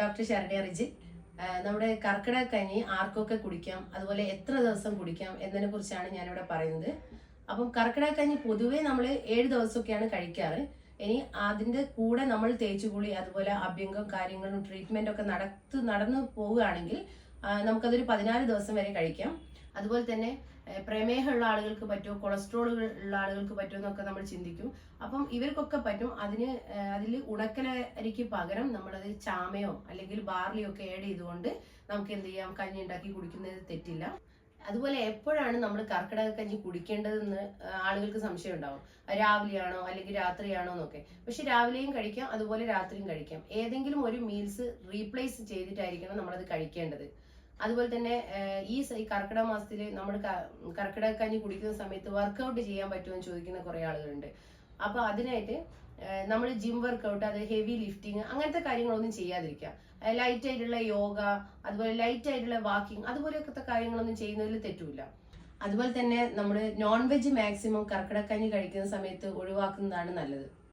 Doctor Saranya Riji നമ്മുടെ കർക്കിടക കഞ്ഞി ആർക്കൊക്കെ കുടിക്കാം അതുപോലെ എത്ര ദിവസം കുടിക്കാം എന്നതിനെ കുറിച്ചാണ് ഞാനിവിടെ പറയുന്നത്. അപ്പം കർക്കിടക കഞ്ഞി പൊതുവേ നമ്മൾ ഏഴ് ദിവസമൊക്കെയാണ് കഴിക്കാറ്. ഇനി അതിന്റെ കൂടെ നമ്മൾ തേച്ചുകുളി അതുപോലെ അഭ്യംഗം കാര്യങ്ങളും ട്രീറ്റ്മെന്റ് ഒക്കെ നടത്തു നടന്നു പോവുകയാണെങ്കിൽ നമുക്കതൊരു പതിനാല് ദിവസം വരെ കഴിക്കാം. അതുപോലെ തന്നെ പ്രമേഹമുള്ള ആളുകൾക്ക് പറ്റുമോ കൊളസ്ട്രോൾ ഉള്ള ആളുകൾക്ക് പറ്റുമോ എന്നൊക്കെ നമ്മൾ ചിന്തിക്കും. അപ്പം ഇവർക്കൊക്കെ പറ്റും. അതിന് അതിൽ ഉണക്കലരിക്ക് പകരം നമ്മളത് ചാമയോ അല്ലെങ്കിൽ ബാർലിയോ ഒക്കെ ആഡ് ചെയ്തുകൊണ്ട് നമുക്ക് എന്ത് ചെയ്യാം? കഞ്ഞി ഉണ്ടാക്കി കുടിക്കുന്നത് തെറ്റില്ല. അതുപോലെ എപ്പോഴാണ് നമ്മൾ കർക്കിടക കഞ്ഞി കുടിക്കേണ്ടതെന്ന് ആളുകൾക്ക് സംശയം ഉണ്ടാവും. രാവിലെയാണോ അല്ലെങ്കിൽ രാത്രിയാണോ എന്നൊക്കെ. പക്ഷെ രാവിലെയും കഴിക്കാം അതുപോലെ രാത്രിയും കഴിക്കാം. ഏതെങ്കിലും ഒരു മീൽസ് റീപ്ലേസ് ചെയ്തിട്ടായിരിക്കണം നമ്മളത് കഴിക്കേണ്ടത്. അതുപോലെ തന്നെ ഈ കർക്കിടക മാസത്തിൽ നമ്മൾ കർക്കിടക കഞ്ഞി കുടിക്കുന്ന സമയത്ത് വർക്കൗട്ട് ചെയ്യാൻ പറ്റുമോ എന്ന് ചോദിക്കുന്ന കുറെ ആളുകളുണ്ട്. അപ്പൊ അതിനായിട്ട് നമ്മൾ ജിം വർക്കൗട്ട് അതായത് ഹെവി ലിഫ്റ്റിംഗ് അങ്ങനത്തെ കാര്യങ്ങളൊന്നും ചെയ്യാതിരിക്കുക. ലൈറ്റ് ആയിട്ടുള്ള യോഗ അതുപോലെ ലൈറ്റ് ആയിട്ടുള്ള വാക്കിംഗ് അതുപോലെയൊക്കെ കാര്യങ്ങളൊന്നും ചെയ്യുന്നതിൽ തെറ്റുമില്ല അതുപോലെ തന്നെ നമ്മൾ നോൺ വെജ് മാക്സിമം കർക്കിടക്കഞ്ഞി കഴിക്കുന്ന സമയത്ത് ഒഴിവാക്കുന്നതാണ് നല്ലത്.